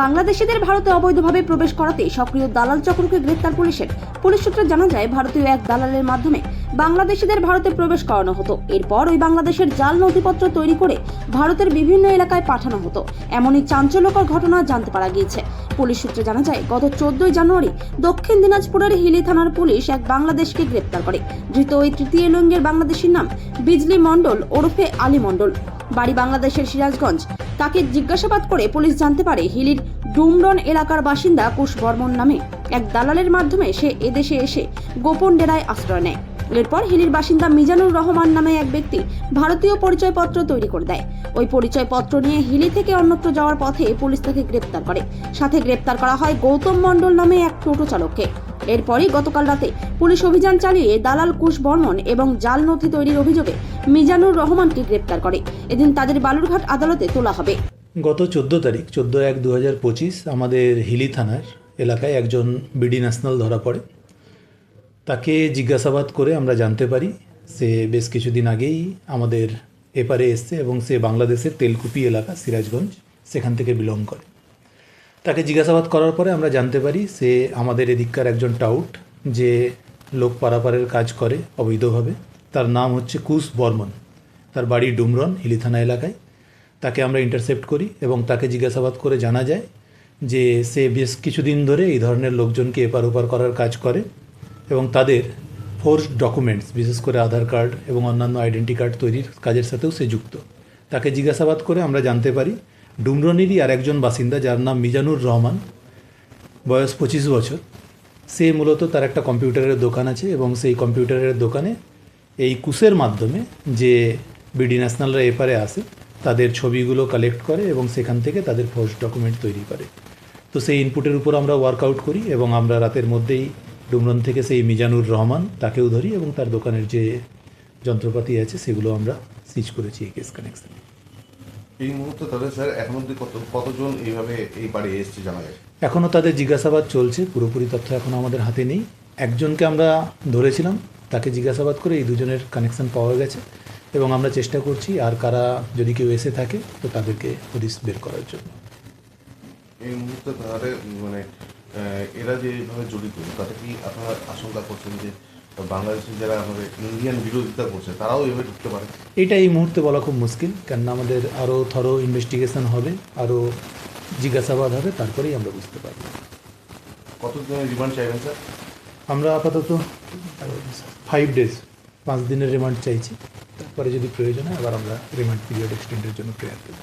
বাংলাদেশিদের ভারতে অবৈধভাবে প্রবেশ করাতে সক্রিয় দালাল চক্রকে গ্রেপ্তার পুলিশের। পুলিশ সূত্রে জানা যায়, ভারতীয় এক দালালের মাধ্যমে বাংলাদেশিদের ভারতে প্রবেশ করানো হতো। এরপর ওই বাংলাদেশের জাল নথিপত্র তৈরি করে ভারতের বিভিন্ন এলাকায় পাঠানো হতো। এমনই চাঞ্চল্যকর ঘটনা জানতে পারা গিয়েছে। পুলিশ সূত্রে জানা যায়, গত চোদ্দই জানুয়ারি দক্ষিণ দিনাজপুরের হিলি থানার পুলিশ এক বাংলাদেশকে গ্রেপ্তার করে। ধৃত ওই তৃতীয় লিঙ্গের বাংলাদেশির নাম বিজলি মণ্ডল ওরফে আলী মণ্ডল। বাড়ি বাংলাদেশের সিরাজগঞ্জ। তাকে জিজ্ঞাসাবাদ করে পুলিশ জানতে পারে হিলির ডুমরন এলাকার বাসিন্দা কুশ বর্মন নামে এক দালালের মাধ্যমে সে এদেশে এসে গোপন ডেরায় আশ্রয় নেয়। এরপর হিলির বাসিন্দা মিজানুর রহমান নামে এক ব্যক্তি ভারতীয় পরিচয়পত্র তৈরি করে দেয়। ওই পরিচয়পত্র নিয়ে হিলি থেকে অন্যত্র যাওয়ার পথে পুলিশ তাকে গ্রেপ্তার করে। সাথে গ্রেপ্তার করা হয় গৌতম মণ্ডল নামে এক টোটো চালককে। এরপরই গতকাল রাতে পুলিশ অভিযান চালিয়ে দালাল কুশ বর্মন এবং জাল নথি তৈরির অভিযোগে মিজানুর রহমানকে গ্রেপ্তার করে। এদিন তাদের বালুরঘাট আদালতে তোলা হবে। গত চোদ্দ তারিখ, চোদ্দ এক দু আমাদের হিলি থানার এলাকায় একজন বিডি ন্যাশনাল ধরা পড়ে। তাকে জিজ্ঞাসাবাদ করে আমরা জানতে পারি। সে বেশ কিছুদিন আগেই আমাদের এপারে এসছে এবং সে বাংলাদেশের তেলকুপি এলাকা, সিরাজগঞ্জ, সেখান থেকে বিলং করে। তাকে জিজ্ঞাসাবাদ করার পরে আমরা জানতে পারি সে আমাদের এদিককার একজন টাউট যে লোক পারাপারের কাজ করে অবৈধভাবে। তার নাম হচ্ছে কুশ বর্মন। তার বাড়ি ডুমরন, হিলি থানা এলাকায়। তাকে আমরা ইন্টারসেপ্ট করি এবং তাকে জিজ্ঞাসাবাদ করে জানা যায় যে সে বেশ কিছুদিন ধরে এই ধরনের লোকজনকে এপার ওপার করার কাজ করে। এবং তাদের ফোর্স ডকুমেন্টস বিশেষ করে আধার কার্ড এবং অন্যান্য আইডেন্টি কার্ড তৈরির কাজের সাথেও সে যুক্ত। তাকে জিজ্ঞাসাবাদ করে আমরা জানতে পারি, ডুমরনেরই আর একজন বাসিন্দা যার নাম মিজানুর রহমান, বয়স পঁচিশ বছর। সে মূলত তার একটা কম্পিউটারের দোকান আছে এবং সেই কম্পিউটারের দোকানে এই কুসের মাধ্যমে যে বিডি ন্যাশনালরা এপারে আসে, তাদের ছবিগুলো কালেক্ট করে এবং সেখান থেকে তাদের ফোর্স ডকুমেন্ট তৈরি করে। তো সেই ইনপুটের উপর আমরা ওয়ার্কআউট করি এবং আমরা রাতের মধ্যেই ডুমরন থেকে সেই মিজানুর রহমান তাকেও ধরি এবং তার দোকানের যে যন্ত্রপাতি আছে সেগুলো আমরা সিজ করেছি এই কেস কানেকশানে এই মুহূর্তে তাহলে স্যার এখন অব্দি কত কতজন এইভাবে এই বাড়ি এসছে জানা যায়? এখনও তাদের জিজ্ঞাসাবাদ চলছে পুরোপুরি তথ্য এখন আমাদের হাতে নেই। একজনকে আমরা ধরেছিলাম তাকে জিজ্ঞাসাবাদ করে এই দুজনের কানেকশন পাওয়া গেছে এবং আমরা চেষ্টা করছি আর কারা যদি কেউ এসে থাকে তো তাদেরকে পুলিশ বের করার জন্য। এই মুহূর্তে তাহলে মানে এরা যে এইভাবে জড়িত তাতে কি আপনারা আশঙ্কা করছেন যে বাংলাদেশে যারা আমাদের ইন্ডিয়ান বিরোধিতা করছে তারাও এভাবে ঢুকতে পারে? এটা এই মুহূর্তে বলা খুব মুশকিল কেননা আমাদের আরও থরো ইনভেস্টিগেশন হবে আরও জিজ্ঞাসাবাদ হবে তারপরেই আমরা বুঝতে পারব। কত দিনের রিমান্ড চাইবেন স্যার? আমরা আপাতত ফাইভ ডেজ পাঁচ দিনের রিমান্ড চাইছি। তারপরে যদি প্রয়োজন হয় আবার আমরা রিমান্ড পিরিয়ড এক্সটেন্ডের জন্য প্রেয়ার দেবো